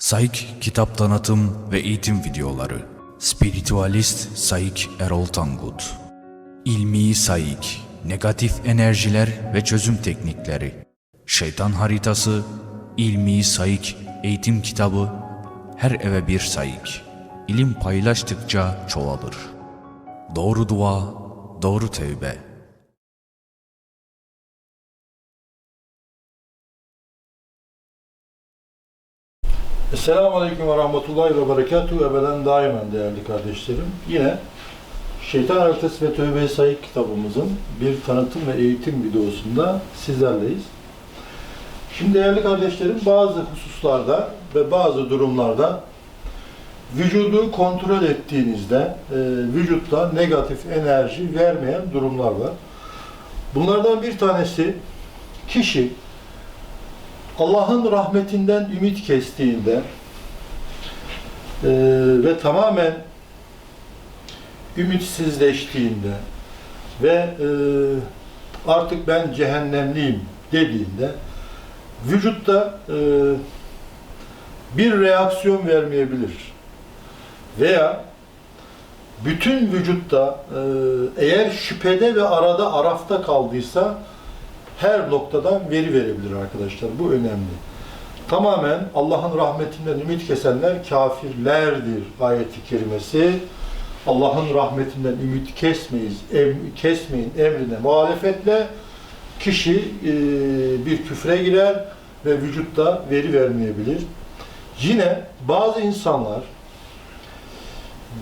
Saik kitap tanıtım ve eğitim videoları. Spiritualist Saik Erol Tangut. İlmi Saik, negatif enerjiler ve çözüm teknikleri. Şeytan haritası, İlmi Saik eğitim kitabı, her eve bir Saik. İlim paylaştıkça çoğalır. Doğru dua, doğru tevbe. Esselamu Aleyküm ve Rahmetullahi ve Berekatuhu ebeden daimen değerli kardeşlerim. Yine Şeytan Haritası ve Tövbe-i Sayık kitabımızın bir tanıtım ve eğitim videosunda sizlerleyiz. Şimdi değerli kardeşlerim bazı hususlarda ve bazı durumlarda vücudu kontrol ettiğinizde e, vücutta negatif enerji vermeyen durumlar var. Bunlardan bir tanesi kişi Allah'ın rahmetinden ümit kestiğinde e, ve tamamen ümitsizleştiğinde ve e, artık ben cehennemliyim dediğinde vücutta e, bir reaksiyon vermeyebilir. Veya bütün vücutta e, eğer şüphede ve arada arafta kaldıysa her noktadan veri verebilir arkadaşlar. Bu önemli. Tamamen Allah'ın rahmetinden ümit kesenler kafirlerdir ayeti kerimesi. Allah'ın rahmetinden ümit kesmeyiz, em, kesmeyin emrine muhalefetle kişi e, bir küfre girer ve vücutta veri vermeyebilir. Yine bazı insanlar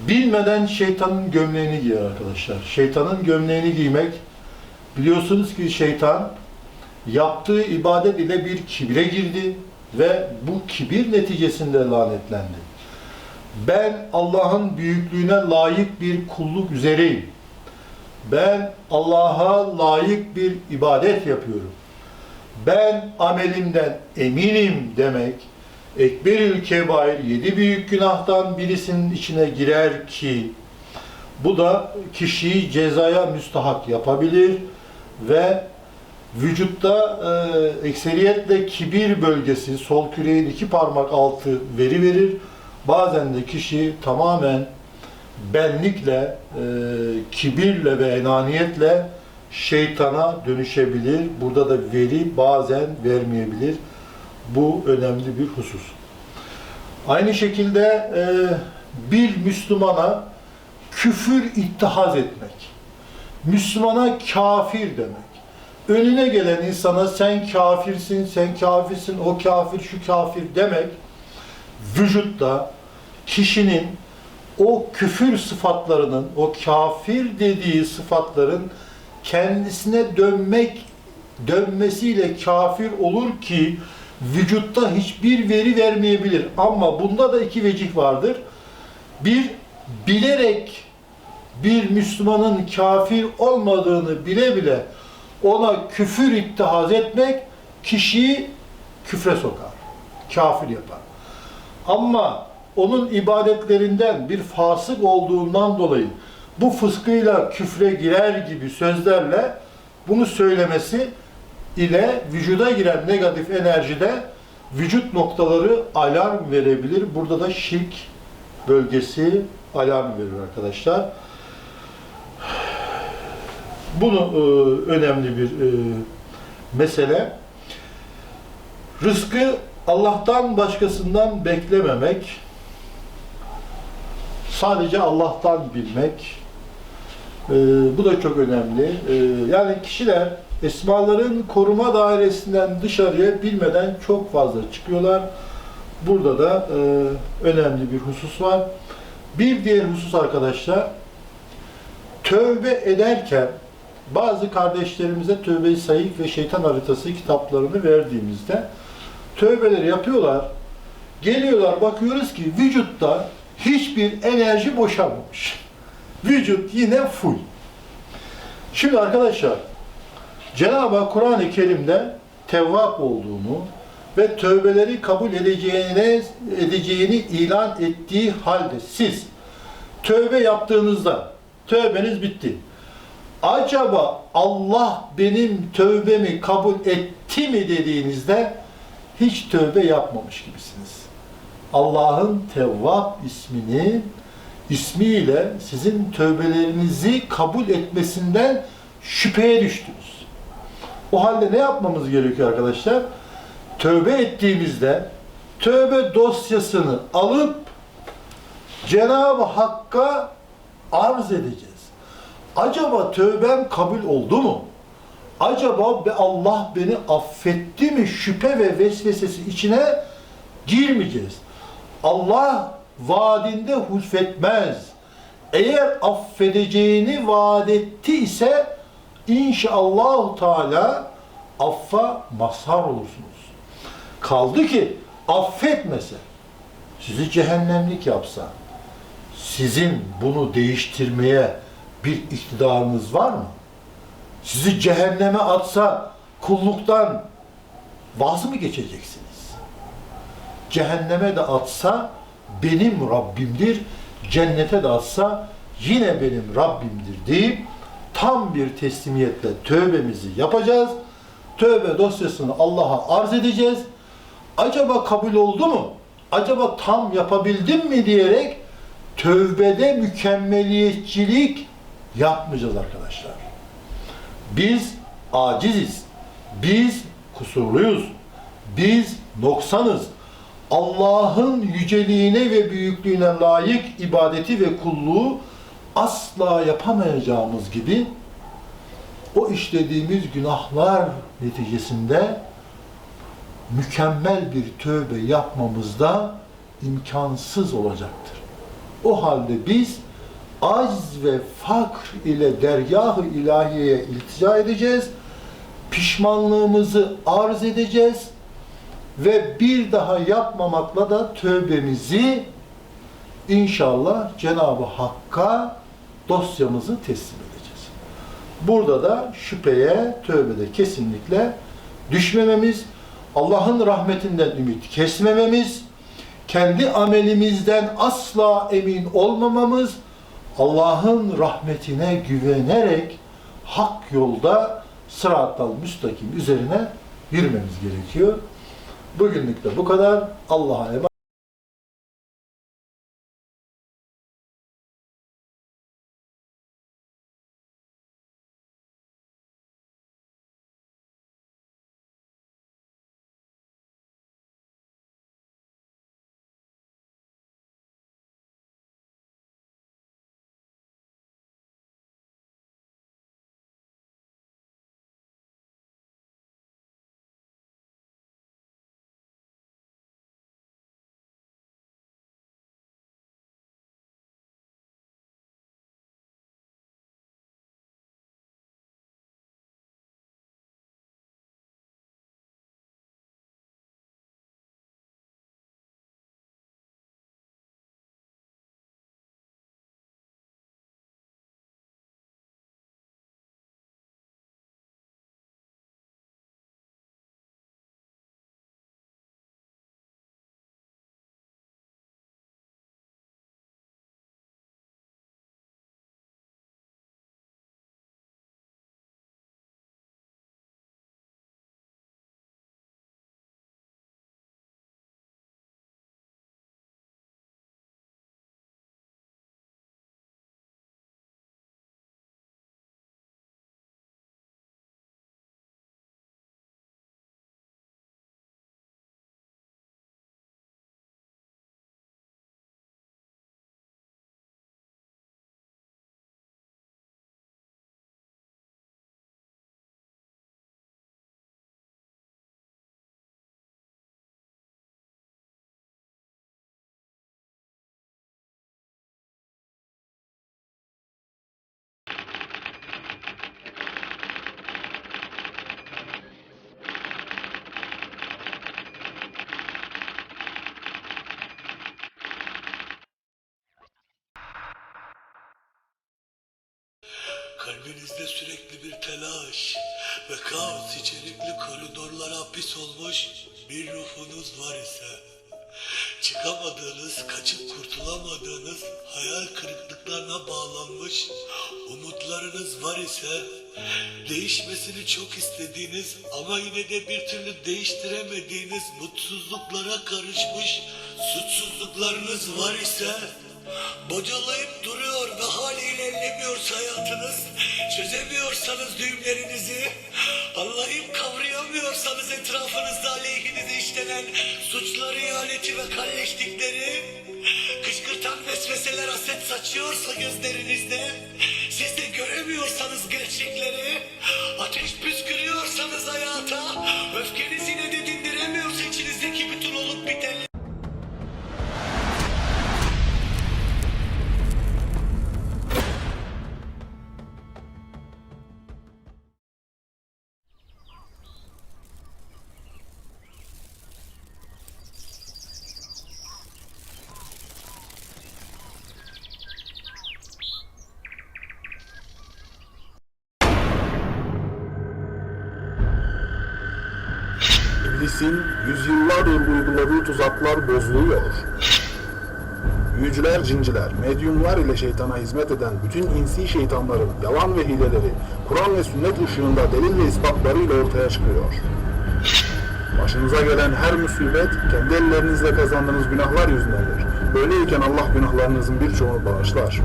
bilmeden şeytanın gömleğini giyer arkadaşlar. Şeytanın gömleğini giymek biliyorsunuz ki şeytan yaptığı ibadet ile bir kibre girdi ve bu kibir neticesinde lanetlendi. Ben Allah'ın büyüklüğüne layık bir kulluk üzereyim. Ben Allah'a layık bir ibadet yapıyorum. Ben amelimden eminim demek, Ekberül Kebair, yedi büyük günahtan birisinin içine girer ki, bu da kişiyi cezaya müstahak yapabilir ve vücutta e, ekseriyetle kibir bölgesi, sol küreğin iki parmak altı veri verir. Bazen de kişi tamamen benlikle, e, kibirle ve enaniyetle şeytana dönüşebilir. Burada da veri bazen vermeyebilir. Bu önemli bir husus. Aynı şekilde e, bir Müslümana küfür ittihaz etmek, Müslümana kafir demek, önüne gelen insana sen kafirsin, sen kafirsin, o kafir, şu kafir demek vücutta kişinin o küfür sıfatlarının, o kafir dediği sıfatların kendisine dönmek dönmesiyle kafir olur ki vücutta hiçbir veri vermeyebilir. Ama bunda da iki vecih vardır. Bir, bilerek bir Müslümanın kafir olmadığını bile bile ona küfür ittihaz etmek kişiyi küfre sokar. Kafir yapar. Ama onun ibadetlerinden bir fasık olduğundan dolayı bu fıskıyla küfre girer gibi sözlerle bunu söylemesi ile vücuda giren negatif enerjide vücut noktaları alarm verebilir. Burada da şirk bölgesi alarm verir arkadaşlar. Bunu e, önemli bir e, mesele. Rızkı Allah'tan başkasından beklememek, sadece Allah'tan bilmek, e, bu da çok önemli. Yani kişiler esmaların koruma dairesinden dışarıya bilmeden çok fazla çıkıyorlar. Burada da önemli bir husus var. Bir diğer husus arkadaşlar, tövbe ederken bazı kardeşlerimize Tövbe-i Sayık ve Şeytan Haritası kitaplarını verdiğimizde tövbeleri yapıyorlar. Geliyorlar bakıyoruz ki vücutta hiçbir enerji boşalmamış. Vücut yine full. Şimdi arkadaşlar Cenab-ı Hak Kur'an-ı Kerim'de tevvap olduğunu ve tövbeleri kabul edeceğine edeceğini ilan ettiği halde siz tövbe yaptığınızda tövbeniz bitti. Acaba Allah benim tövbemi kabul etti mi dediğinizde hiç tövbe yapmamış gibisiniz. Allah'ın Tevvab ismini ismiyle sizin tövbelerinizi kabul etmesinden şüpheye düştünüz. O halde ne yapmamız gerekiyor arkadaşlar? Tövbe ettiğimizde tövbe dosyasını alıp Cenab-ı Hakk'a arz edeceğiz. Acaba tövbem kabul oldu mu? Acaba be Allah beni affetti mi? Şüphe ve vesvesesi içine girmeyeceğiz. Allah vaadinde hulfetmez. Eğer affedeceğini vaat etti ise inşallah Teala affa mazhar olursunuz. Kaldı ki affetmese, sizi cehennemlik yapsa, sizin bunu değiştirmeye bir iktidarınız var mı? Sizi cehenneme atsa kulluktan vaz mı geçeceksiniz? Cehenneme de atsa benim Rabbimdir, cennete de atsa yine benim Rabbimdir deyip tam bir teslimiyetle tövbemizi yapacağız. Tövbe dosyasını Allah'a arz edeceğiz. Acaba kabul oldu mu? Acaba tam yapabildim mi diyerek tövbede mükemmeliyetçilik yapmayacağız arkadaşlar. Biz aciziz. Biz kusurluyuz. Biz noksanız. Allah'ın yüceliğine ve büyüklüğüne layık ibadeti ve kulluğu asla yapamayacağımız gibi o işlediğimiz günahlar neticesinde mükemmel bir tövbe yapmamızda imkansız olacaktır. O halde biz acz ve fakr ile dergah-ı ilahiyeye iltica edeceğiz. Pişmanlığımızı arz edeceğiz ve bir daha yapmamakla da tövbemizi inşallah Cenab-ı Hakk'a dosyamızı teslim edeceğiz. Burada da şüpheye, tövbede kesinlikle düşmememiz, Allah'ın rahmetinden ümit kesmememiz, kendi amelimizden asla emin olmamamız, Allah'ın rahmetine güvenerek hak yolda sıratal müstakim üzerine yürümemiz gerekiyor. Bugünlük de bu kadar. Allah'a emanet. Kalbinizde sürekli bir telaş ve kaos içerikli koridorlara hapis olmuş bir ruhunuz var ise, çıkamadığınız, kaçıp kurtulamadığınız hayal kırıklıklarına bağlanmış umutlarınız var ise, değişmesini çok istediğiniz ama yine de bir türlü değiştiremediğiniz mutsuzluklara karışmış suçsuzluklarınız var ise, bocalayıp duruyor ve haliyle ilerlemiyorsa hayatınız, çözemiyorsanız düğümlerinizi, anlayıp kavrayamıyorsanız etrafınızda aleyhinize işlenen suçlar ihaleti ve kalleşlikleri, kışkırtan vesveseler haset saçıyorsa gözlerinizde, siz de göremiyorsanız gerçekleri, ateş püskürüyorsanız hayata, öfkenizi yine İblisin yüzyıllardır uyguladığı tuzaklar bozuluyor. Büyücüler, cinciler, medyumlar ile şeytana hizmet eden bütün insi şeytanların yalan ve hileleri Kur'an ve sünnet ışığında delil ve ispatlarıyla ortaya çıkıyor. Başınıza gelen her musibet kendi ellerinizle kazandığınız günahlar yüzündendir. Böyleyken Allah günahlarınızın birçoğunu bağışlar.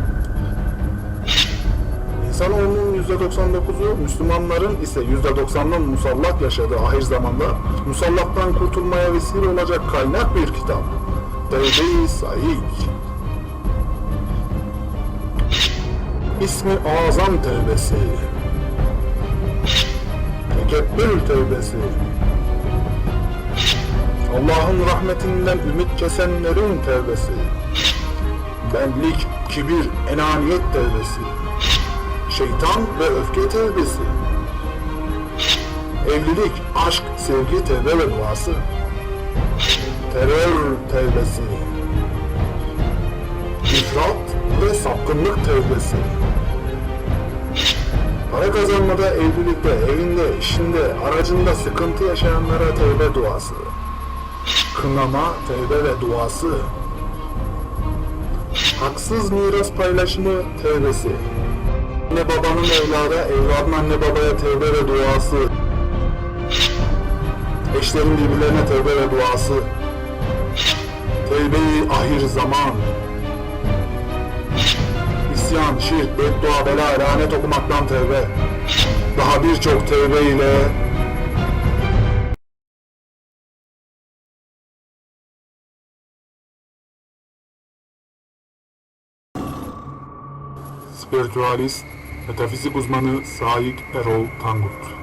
İnsanoğlunun %99'u, Müslümanların ise %90'ının musallat yaşadığı ahir zamanda musallattan kurtulmaya vesile olacak kaynak bir kitap. Tevbe-i Saik. İsmi Azam Tevbesi. Tekebbül Tevbesi. Allah'ın rahmetinden ümit kesenlerin tevbesi. Benlik, kibir, enaniyet tevbesi şeytan ve öfke tevbesi. Evlilik, aşk, sevgi, tevbe ve duası. Terör tevbesi. İfrat ve sapkınlık tevbesi. Para kazanmada, evlilikte, evinde, işinde, aracında sıkıntı yaşayanlara tevbe duası. Kınama, tevbe ve duası. Haksız miras paylaşımı tevbesi. Anne babanın evlada, evladın anne babaya tevbe ve duası. Eşlerin birbirlerine tevbe ve duası. Tevbe-i ahir zaman. İsyan, şirk, beddua, bela, lanet okumaktan tevbe. Daha birçok tevbe ile Spiritüalist, metafizik uzmanı Saik Erol Tangut.